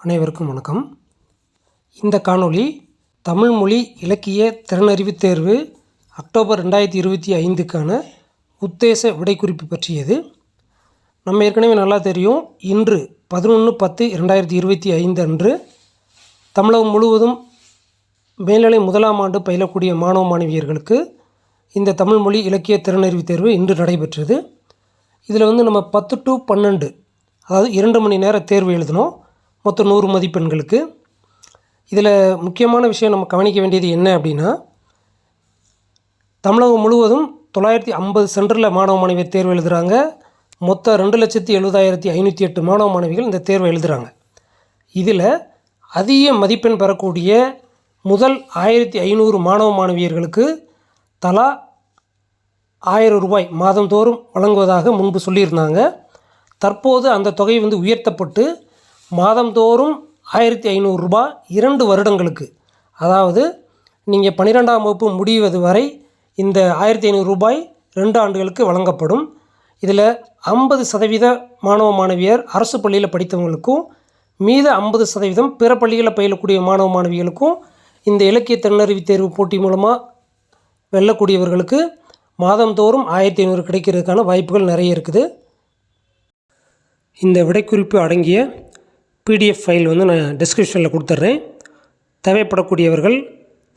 அனைவருக்கும் வணக்கம். இந்த காணொளி தமிழ் மொழி இலக்கிய திறனறிவு தேர்வு அக்டோபர் ரெண்டாயிரத்தி இருபத்தி ஐந்துக்கான உத்தேச விடைக்குறிப்பு பற்றியது. நம்ம ஏற்கனவே நல்லா தெரியும் இன்று பதினொன்று பத்து இரண்டாயிரத்தி இருபத்தி ஐந்து அன்று தமிழகம் முழுவதும் மேல்நிலை முதலாம் ஆண்டு பயிலக்கூடிய மாணவ மாணவியர்களுக்கு இந்த தமிழ் மொழி இலக்கிய திறனறிவு தேர்வு இன்று நடைபெற்றது. இதில் வந்து நம்ம பத்து டு பன்னெண்டு அதாவது இரண்டு மணி நேர தேர்வு எழுதினோம் மொத்தம் நூறு மதிப்பெண்களுக்கு. இதில் முக்கியமான விஷயம் நம்ம கவனிக்க வேண்டியது என்ன அப்படின்னா தமிழகம் முழுவதும் தொள்ளாயிரத்தி ஐம்பது சென்டரில் மாணவ மாணவியர் தேர்வு எழுதுகிறாங்க மொத்தம் ரெண்டு லட்சத்தி எழுபதாயிரத்தி ஐநூற்றி எட்டு மாணவ மாணவிகள் இந்த தேர்வை எழுதுகிறாங்க இதில் அதிக மதிப்பெண் பெறக்கூடிய முதல் ஆயிரத்தி ஐநூறு மாணவ மாணவியர்களுக்கு தலா ஆயிரம் ரூபாய் மாதந்தோறும் வழங்குவதாக முன்பு சொல்லியிருந்தாங்க. தற்போது அந்த தொகை வந்து உயர்த்தப்பட்டு மாதந்தோறும் ஆயிரத்தி ஐநூறுரூபா இரண்டு வருடங்களுக்கு. அதாவது நீங்கள் பன்னிரெண்டாம் வகுப்பு முடிவது வரை இந்த ஆயிரத்தி ஐநூறு ரூபாய் ரெண்டு ஆண்டுகளுக்கு வழங்கப்படும். இதில் ஐம்பது சதவீத மாணவ மாணவியர் அரசு பள்ளியில் படித்தவங்களுக்கும் மீத ஐம்பது சதவீதம் பிற பள்ளிகளில் பயிலக்கூடிய மாணவ மாணவிகளுக்கும் இந்த இலக்கிய திறனறிவு தேர்வு போட்டி மூலமாக வெல்லக்கூடியவர்களுக்கு மாதந்தோறும் ஆயிரத்தி ஐநூறு கிடைக்கிறதுக்கான வாய்ப்புகள் நிறைய இருக்குது. இந்த விடைக்குறிப்பு அடங்கிய பிடிஎஃப் ஃபைல் வந்து நான் டிஸ்கிரிப்ஷனில் கொடுத்துட்றேன். தேவைப்படக்கூடியவர்கள்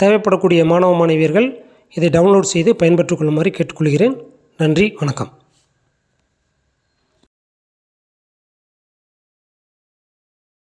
தேவைப்படக்கூடிய மாணவ மாணவியர்கள் இதை டவுன்லோட் செய்து பயன்பெற்றுக் கொள்ளுமாறு கேட்டுக்கொள்கிறேன். நன்றி வணக்கம்.